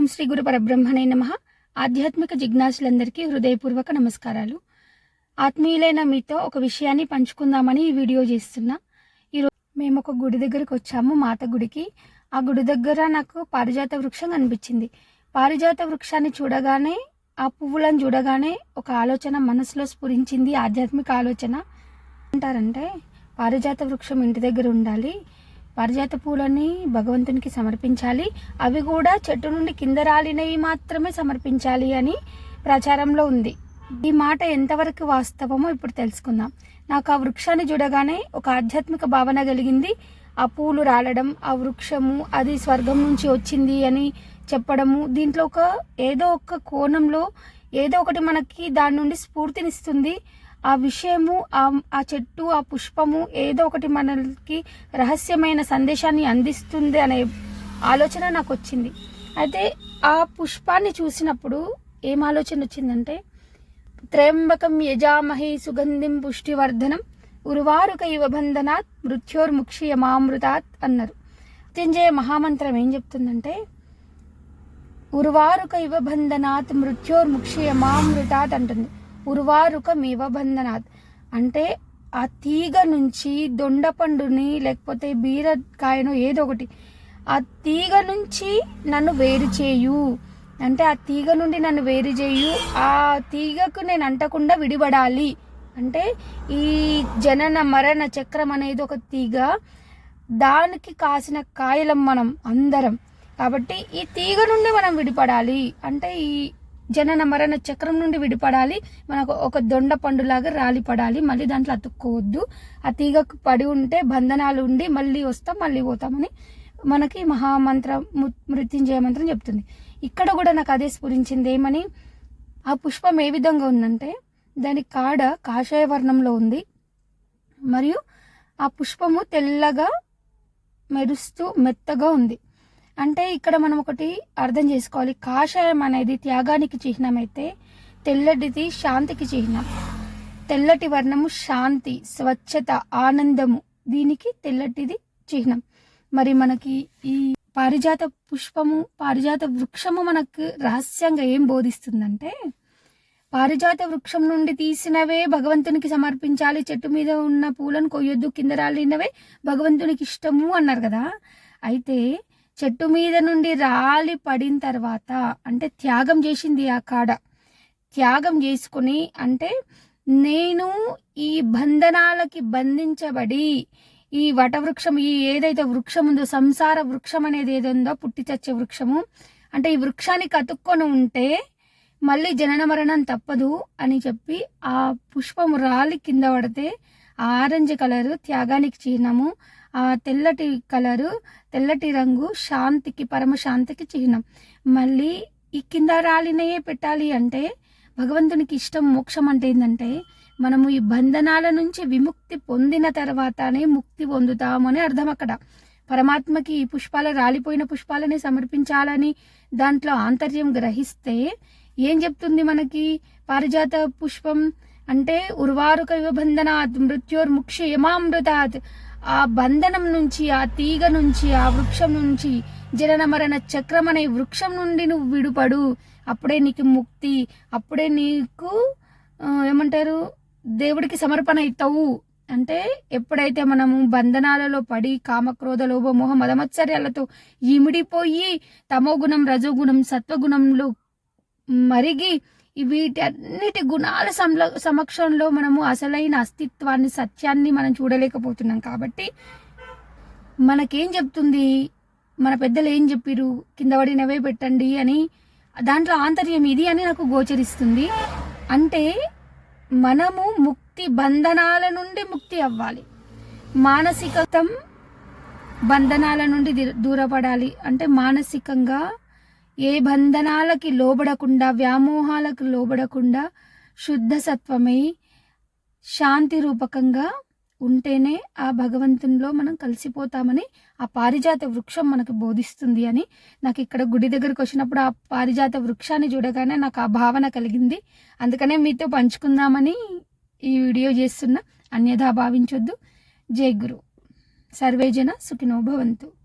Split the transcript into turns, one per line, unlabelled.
ఓం శ్రీ గురు పరబ్రహ్మణే నమ. ఆధ్యాత్మిక జిజ్ఞాసులందరికీ హృదయపూర్వక నమస్కారాలు. ఆత్మీయులైన మీతో ఒక విషయాన్ని పంచుకుందామని ఈ వీడియో చేస్తున్నా. ఈరోజు మేము ఒక గుడి దగ్గరికి వచ్చాము మాత గుడికి. ఆ గుడి దగ్గర నాకు పారిజాత వృక్షం కనిపించింది. పారిజాత వృక్షాన్ని చూడగానే ఆ పువ్వులను చూడగానే ఒక ఆలోచన మనసులో స్ఫురించింది ఆధ్యాత్మిక ఆలోచన. అంటారంటే పారిజాత వృక్షం ఇంటి దగ్గర ఉండాలి. పారిజాత పూలని భగవంతునికి సమర్పించాలి. అవి కూడా చెట్టు నుండి కింద రాలినవి మాత్రమే సమర్పించాలి అని ప్రచారంలో ఉంది. ఈ మాట ఎంతవరకు వాస్తవమో ఇప్పుడు తెలుసుకుందాం. నాకు ఆ వృక్షాన్ని చూడగానే ఒక ఆధ్యాత్మిక భావన కలిగింది. ఆ పూలు రాలడం ఆ వృక్షము అది స్వర్గం నుంచి వచ్చింది అని చెప్పడము దీంట్లో ఒక ఏదో ఒక కోణంలో ఏదో ఒకటి మనకి దాని నుండి స్ఫూర్తినిస్తుంది. ఆ విషయము ఆ ఆ చెట్టు ఆ పుష్పము ఏదో ఒకటి మనకి రహస్యమైన సందేశాన్ని అందిస్తుంది అనే ఆలోచన నాకు వచ్చింది అయితే ఆ పుష్పాన్ని చూసినప్పుడు ఏం ఆలోచన వచ్చిందంటే త్రయంబకం యజామహి సుగంధిం పుష్టివర్ధనం ఉరువారుక యువబంధనాత్ బంధనాత్ మృత్యోర్ముక్షియమామృతాత్ అన్నారు. మృత్యుంజయ మహామంత్రం ఏం చెప్తుందంటే ఉరువారుక యువబంధనాత్ బంధనాత్ మృత్యోర్ముక్షియమామృతాత్ అంటుంది. ఉర్వారుక మేవబంధనాథ్ అంటే ఆ తీగ నుంచి దొండపండుని లేకపోతే బీరకాయను ఏదో ఒకటి ఆ తీగ నుంచి నన్ను వేరు చేయు. అంటే ఆ తీగ నుండి నన్ను వేరు చేయు. ఆ తీగకు నేను అంటకుండా విడిపడాలి. అంటే ఈ జనన మరణ చక్రం అనేది ఒక తీగ. దానికి కాసిన కాయలం మనం అందరం. కాబట్టి ఈ తీగ నుండి మనం విడిపడాలి. అంటే ఈ జనన మరణ చక్రం నుండి విడిపడాలి. మనకు ఒక దొండ పండులాగా రాలిపడాలి. మళ్ళీ దాంట్లో అతుక్కోవద్దు. ఆ తీగకు పడి ఉంటే బంధనాలు ఉండి మళ్ళీ వస్తాం మళ్ళీ పోతామని మనకి మహామంత్రం మృత్యుంజయ మంత్రం చెప్తుంది. ఇక్కడ కూడా నాకు అదే స్ఫురించింది. ఏమని? ఆ పుష్పం ఏ విధంగా ఉందంటే దాని కాడ కాషాయ వర్ణంలో ఉంది. మరియు ఆ పుష్పము తెల్లగా మెరుస్తూ మెత్తగా ఉంది. అంటే ఇక్కడ మనం ఒకటి అర్థం చేసుకోవాలి. కాషాయం అనేది త్యాగానికి చిహ్నం అయితే తెల్లటిది శాంతికి చిహ్నం. తెల్లటి వర్ణము శాంతి స్వచ్ఛత ఆనందము. దీనికి తెల్లటిది చిహ్నం. మరి మనకి ఈ పారిజాత పుష్పము పారిజాత వృక్షము మనకు రహస్యంగా ఏం బోధిస్తుందంటే పారిజాత వృక్షం నుండి తీసినవే భగవంతునికి సమర్పించాలి. చెట్టు మీద ఉన్న పూలను కొయ్యొద్దు కింద రాలినవే భగవంతునికి ఇష్టము అన్నారు కదా. అయితే చెట్టు మీద నుండి రాలి పడిన తర్వాత అంటే త్యాగం చేసింది ఆ కాడ. త్యాగం చేసుకుని అంటే నేను ఈ బంధనాలకి బంధించబడి ఈ వటవృక్షం ఈ ఏదైతే వృక్షం ఉందో సంసార వృక్షం అనేది ఏదో ఉందో పుట్టి చచ్చే వృక్షము అంటే ఈ వృక్షానికి అతుక్కొని ఉంటే మళ్ళీ జనన మరణం తప్పదు అని చెప్పి ఆ పుష్పము రాలి కింద పడితే ఆరెంజ్ కలరు త్యాగానికి చిహ్నము ఆ తెల్లటి కలరు తెల్లటి రంగు శాంతికి పరమశాంతికి చిహ్నం. మళ్ళీ ఈ కింద రాలినయే పెట్టాలి అంటే భగవంతునికి ఇష్టం మోక్షం అంటే ఏంటంటే మనము ఈ బంధనాల నుంచి విముక్తి పొందిన తర్వాతనే ముక్తి పొందుతాము అని అర్థం అక్కడ. పరమాత్మకి ఈ పుష్పాలు రాలిపోయిన పుష్పాలని సమర్పించాలని దాంట్లో ఆంతర్యం గ్రహిస్తే ఏం చెప్తుంది మనకి? పారిజాత పుష్పం అంటే ఉర్వారుక బంధనాత్ మృత్యోర్ముక్ష యమామృతాత్ ఆ బంధనం నుంచి ఆ తీగ నుంచి ఆ వృక్షం నుంచి జనన మరణ చక్రం అనే వృక్షం నుండి నువ్వు విడుపడు. అప్పుడే నీకు ముక్తి అప్పుడే నీకు ఏమంటారు దేవుడికి సమర్పణ అవుతావు అంటే ఎప్పుడైతే మనము బంధనాలలో పడి కామక్రోధ లోభమోహ మదమత్సర్యాలతో ఇమిడిపోయి తమో గుణం రజోగుణం సత్వగుణంలో మరిగి వీటన్నిటి గుణాల సమక్షంలో మనము అసలైన అస్తిత్వాన్ని సత్యాన్ని మనం చూడలేకపోతున్నాం కాబట్టి మనకేం చెప్తుంది? మన పెద్దలు ఏం చెప్పిరు కింద పడినవే పెట్టండి అని. దాంట్లో ఆంతర్యం ఇది అని నాకు గోచరిస్తుంది. అంటే మనము ముక్తి బంధనాల నుండి ముక్తి అవ్వాలి. మానసికతం బంధనాల నుండి దూరపడాలి. అంటే మానసికంగా ఏ బంధనాలకి లోబడకుండా వ్యామోహాలకు లోబడకుండా శుద్ధ సత్వమై శాంతి రూపకంగా ఉంటేనే ఆ భగవంతునిలో మనం కలిసిపోతామని ఆ పారిజాత వృక్షం మనకు బోధిస్తుంది అని నాకు ఇక్కడ గుడి దగ్గరకు వచ్చినప్పుడు ఆ పారిజాత వృక్షాన్ని చూడగానే నాకు ఆ భావన కలిగింది. అందుకనే మీతో పంచుకుందామని ఈ వీడియో చేస్తున్నా. అన్యథా భావించొద్దు. జై గురు. సర్వేజన సుఖినోభవంతు